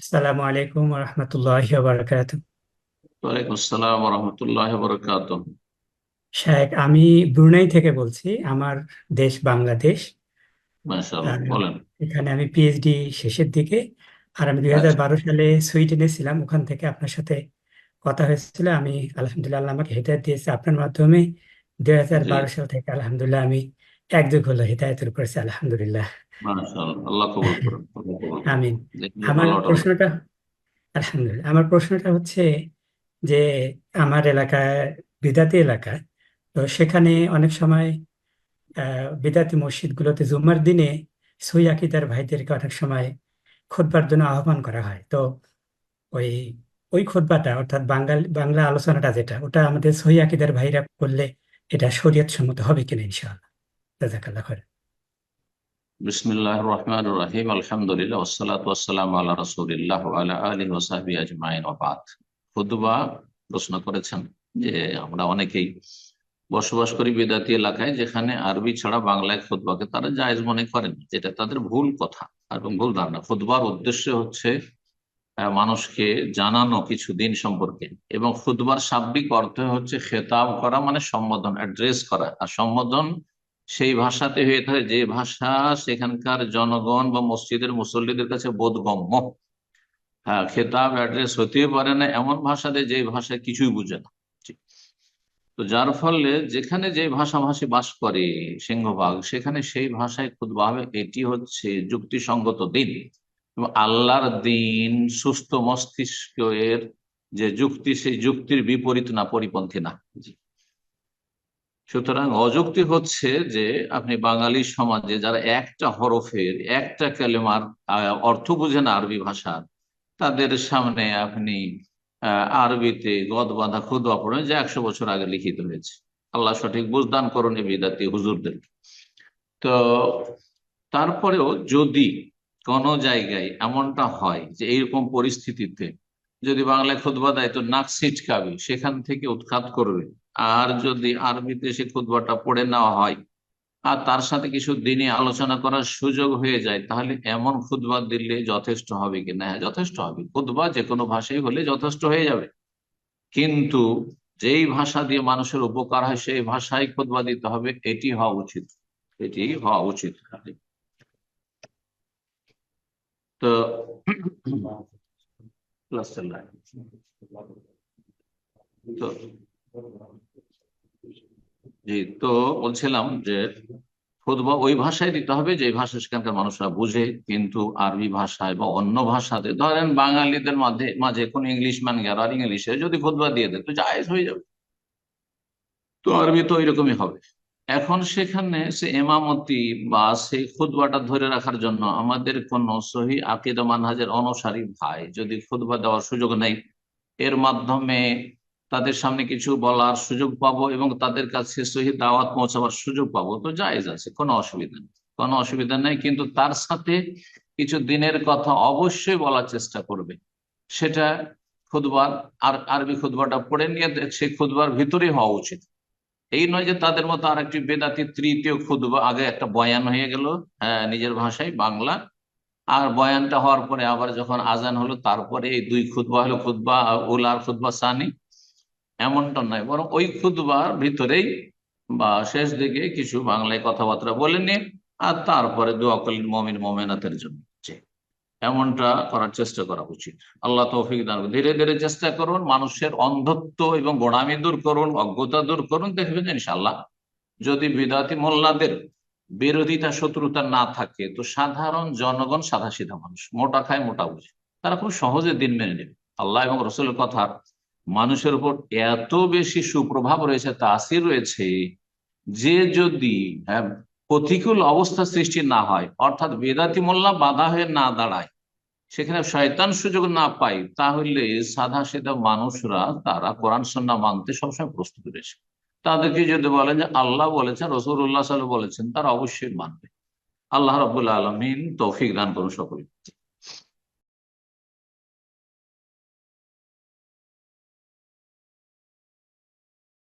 আসসালামু আলাইকুম রহমতুল্লাহ বারকাত ওয়ালাইকুম আসসালাম রহমতুল্লাহ বরকাত শাহেক আমি ব্রুনাই থেকে বলছি আমার দেশ বাংলাদেশ। মাশাআল্লাহ বলেন। এখানে আমি পিএইচডি শেষের দিকে আর আমি দুই হাজার আচ্ছা বারো সালে সুইডেনে ছিলাম ওখান থেকে আপনার সাথে কথা হয়েছিল। আমি আলহামদুলিল্লাহ আল্লাহ আমাকে হেদায়ত দিয়েছে। আপনার মাধ্যমে দুই হাজার বারো সাল থেকে আলহামদুলিল্লাহ আমি এক যুগ হলো হেদায়তের উপরেছি আলহামদুলিল্লাহ। আমিন। আমার প্রশ্নটা আলহামদুলিল্লাহ আমার প্রশ্নটা হচ্ছে যে আমার এলাকায় বিদাতি এলাকা তো সেখানে অনেক সময় বিদাতি মসজিদগুলোতে জুম্মার দিনে সই আকিদার ভাইদেরকে অনেক সময় খুতবার জন্য আহ্বান করা হয়। তো ওই ওই খুতবাটা অর্থাৎ বাঙাল বাংলা আলোচনাটা যেটা ওটা আমাদের সহি আকিদার ভাইরা করলে এটা শরীয়ত সম্মত হবে কিনা ইনশাআল্লাহ? প্রশ্ন করেছেন যে, আমরা অনেকেই বসবাস করি বেদাতি এলাকায়, যেখানে আরবি ছাড়া বাংলায় খুতবাকে তারা জায়েজ মনে করেন, যেটা তাদের ভুল কথা এবং ভুল ধারণা। খুতবার উদ্দেশ্য হচ্ছে মানুষকে জানানো কিছু দিন সম্পর্কে এবং খুতবার শাব্দিক অর্থ হচ্ছে খেতাব করা মানে সম্বোধন, অ্যাড্রেস করা। আর সম্বোধন সেই ভাষাতে হয়ে থাকে যে ভাষা সেখানকার জনগণ বা মসজিদের মুসল্লিদের কাছে বোধগম্য। হ্যাঁ খেতাব, অ্যাড্রেস হতে পারে না, এমন ভাষাতে যে ভাষায় কিছুই বুঝে না। তো যার ফলে যেখানে যে ভাষাভাষী বাস করে সিংহভাগ, সেখানে সেই ভাষায় হবে এটি হচ্ছে যুক্তিসঙ্গত দিন। এবং আল্লাহর দিন, সুস্থ মস্তিষ্কের যে যুক্তি, সেই যুক্তির বিপরীত না, পরিপন্থী না। সুতরাং অযুক্তি হচ্ছে যে আপনি বাঙালি সমাজে যারা একটা হরফের একটা কালেমার আহ, অর্থ বুঝেন আরবি ভাষার তাদের সামনে আপনি আরবিতে গদ বাঁধা খুদবা পড়েন যে একশো বছর আগে লিখিত হয়েছে। আল্লাহ সঠিক বুঝদান করুন এই বিদাতি হুজুরদের তো তারপরেও যদি কোনো জায়গায় এমনটা হয় যে এইরকম পরিস্থিতিতে যদি বাংলায় খুতবা দেয় তো নাক ছিটকাবে সেখান থেকে উৎখাত করবে। আর যদি আরবিতে সে খুদবাটা পড়ে নেওয়া হয় আর তার সাথে কিছু দিনে আলোচনা করার সুযোগ হয়ে যায় তাহলে এমন খুদবা দিলে যথেষ্ট হবে কিনা হ্যাঁ যথেষ্ট হবে। খুদবা যে কোনো ভাষায় হলে যথেষ্ট হয়ে যাবে। কিন্তু যেই ভাষা দিয়ে মানুষের উপকার হয় সেই ভাষায় খুদবা দিতে হবে এটি হওয়া উচিত। এটি হওয়া উচিত। তো তো জি, তো বলছিলাম যে খুতবা ওই ভাষায় দিতে হবে যে ভাষা সেখানকার মানুষরা বুঝে, কিন্তু আরবি ভাষায় বা অন্য ভাষাতে, ধরেন বাঙালিদের মাঝে মাঝে কোন ইংলিশ ম্যান গেল আর ইংলিশে যদি খুদবা দিয়ে দেয়, তো জায়েজ হয়ে যাবে। তো আরবি তো ওইরকমই হবে। এখন সেখানে সে এমামতি বা সেই খুতবাটা ধরে রাখার জন্য আমাদের কোন সহি আকিদা মানহাজের অনুসারী ভাই যদি খুতবা দেওয়ার সুযোগ নেই, এর মাধ্যমে তাদের সামনে কিছু বলার সুযোগ পাবো এবং তাদের কাছে সহি দাওয়াত পৌঁছাবার সুযোগ পাবো। তো জায়েজ আছে, কোনো অসুবিধা নেই। কোনো অসুবিধা নেই, কিন্তু তার সাথে কিছু দিনের কথা অবশ্যই বলার চেষ্টা করবে। সেটা খুদবার আর আরবি খুদবাটা পড়ে নিয়ে সেই খুদবার ভিতরেই হওয়া উচিত। এই নয় যে তাদের মতো আর একটি বেদাতি তৃতীয় খুদবা আগে একটা বয়ান হয়ে গেল হ্যাঁ নিজের ভাষায়, বাংলা। আর বয়ানটা হওয়ার পরে আবার যখন আজান হলো, তারপরে এই দুই খুদবা হলো খুদবা উল আর খুদবা সানি। এমনটা নয়, বরং ওই খুদবার ভিতরেই বা শেষ দিকে কিছু বাংলায় কথাবার্তা বলে নিয়ে আর তারপরে দোয়া মমিন, মোমেনাতের জন্য। এমনটা করার চেষ্টা করা উচিত। আল্লাহ তৌফিক দান ধীরে ধীরে চেষ্টা করুন, মানুষের অন্ধত্ব এবং গোড়ামি দূর করুন, অজ্ঞতা দূর করুন, দেখবেন ইনশাল্লাহ যদি বিদাতি মোল্লাদের বিরোধিতা, শত্রুতা না থাকে, তো সাধারণ জনগণ সাদা সিধা মানুষ, মোটা খায় মোটা বুঝে। তারা খুব সহজে দিন মেনে নেবে। আল্লাহ এবং রসুলের কথা মানুষের উপর এত বেশি সুপ্রভাব রয়েছে তাসির রয়েছে যে যদি হ্যাঁ, প্রতিকূল অবস্থা সৃষ্টি না হয় অর্থাৎ বেদাতি মোল্লা বাধা হয়ে না দাঁড়ায় সেখানে শয়তান সুযোগ না পায় তাহলে সাদা সিধা মানুষরা তারা কোরআন সন্না মানতে সবসময় প্রস্তুত রয়েছে। তাদেরকে যদি বলেন যে আল্লাহ বলেছেন রসুল্লাহ সাল বলেছেন তারা অবশ্যই মানবে। আল্লাহ রবুল্লা আলমিন তৌফিক দান করুন সকলে